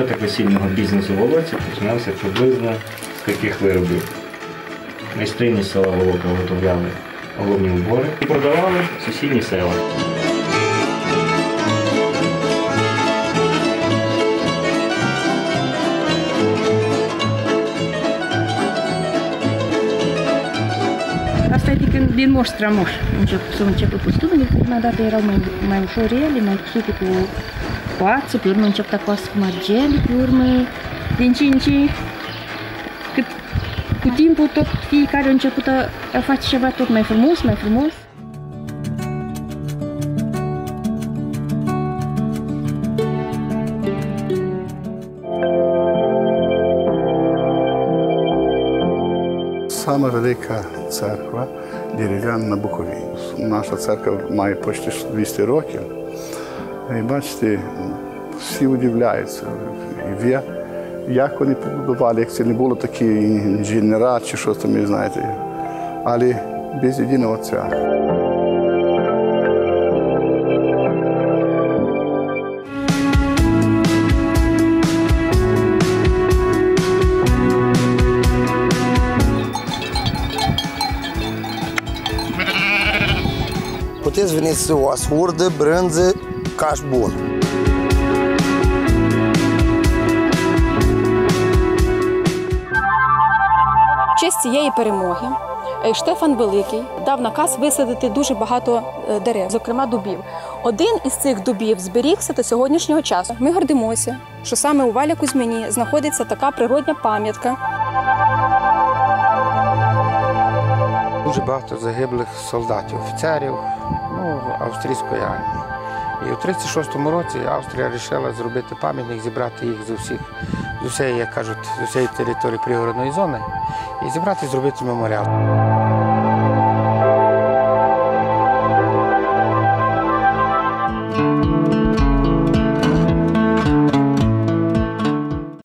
весільного бізнесу в Олоці починався приблизно з таких виробів. Майстрині села Волока виготовляли головні убори і продавали сусідні села. Asta e din, din moș strămoș. Încep, s-au început cu studiile, prima dată erau mai, mai ușorele, mai cusute cu coață, pe urmă încep coasă cu margele, pe urmă din ce în ce, cât cu timpul tot fiecare a început a, a face ceva tot mai frumos, mai frumos. Сама велика церква дерев'яна на Буковині. Наша церква має почти 200 років. І бачите, всі удивляються. Як вони побудували, як це не було такий інженера чи щось там, знаєте. Але без єдиного отця. Puteți veni să o asurdă, brânză, caș. В честь цієї перемоги е, Штефан Великий дав наказ висадити дуже багато е, дерев, зокрема дубів. Один із цих дубів зберігся до сьогоднішнього часу. Ми гордимося, що саме у Валя Кузьміні знаходиться така природня пам'ятка. Дуже багато загиблих солдатів, офіцерів ну, австрійської армії. І у 36-му році Австрія вирішила зробити пам'ятник, зібрати їх з усіх, з усієї, як кажуть, з усієї території пригородної зони і зібрати зробити меморіал.